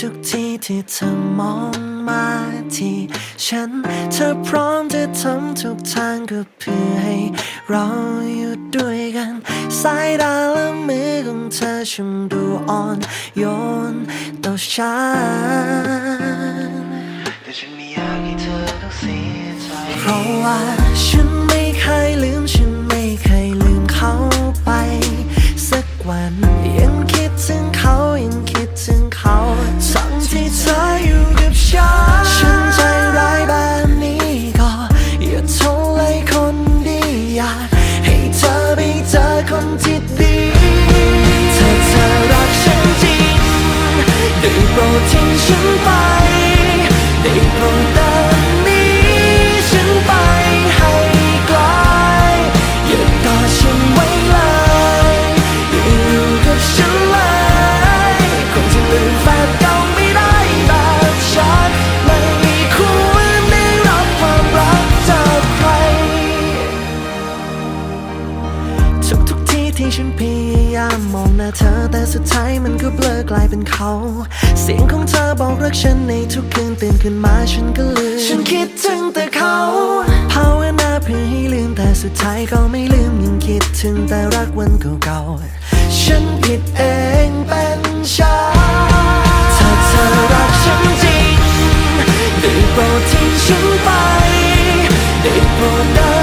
ทุกทีที่เธอมองมาที่ฉัน เธอพร้อมจะทำทุกทางก็เพื่อให้เราอยู่ด้วยกัน สายตาและมือของเธอช่างดูอ่อนโยนต่อฉันแต่ฉันไม่อยากให้เธอต้องเสียใจเพราะว่าฉัน ได้โป ทุกๆที่ที่ฉันพยายามมองหน้าเธอ แต่สุดท้ายมันก็เบลอกลายเป็นเขา เสียงของเธอบอกรักฉันในทุกคืนตื่นขึ้นมาฉันก็ลืม ฉันคิดถึงแต่เขาภาวนาเพื่อให้ลืมแต่สุดท้ายก็ไม่ลืมยังคิดถึงแต่รักวันเก่าๆ ฉันผิดเองเป็นฉันถ้าเธอรักฉันจริงได้โปรดทิ้งฉันไปได้โปรดเดิ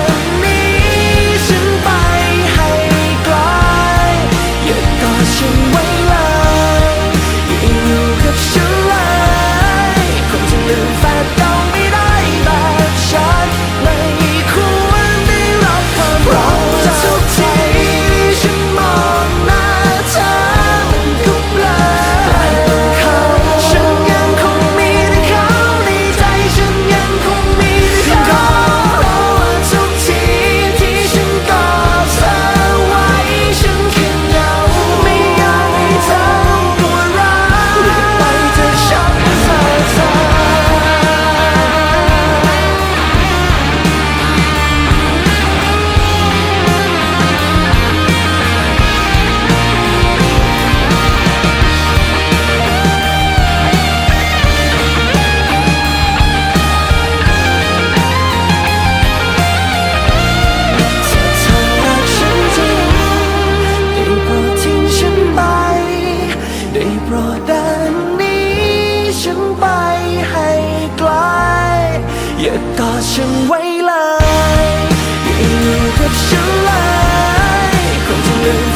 อย่ากอดฉันไว้เลยอย่าอยู่กับฉันเลยคงจะลืม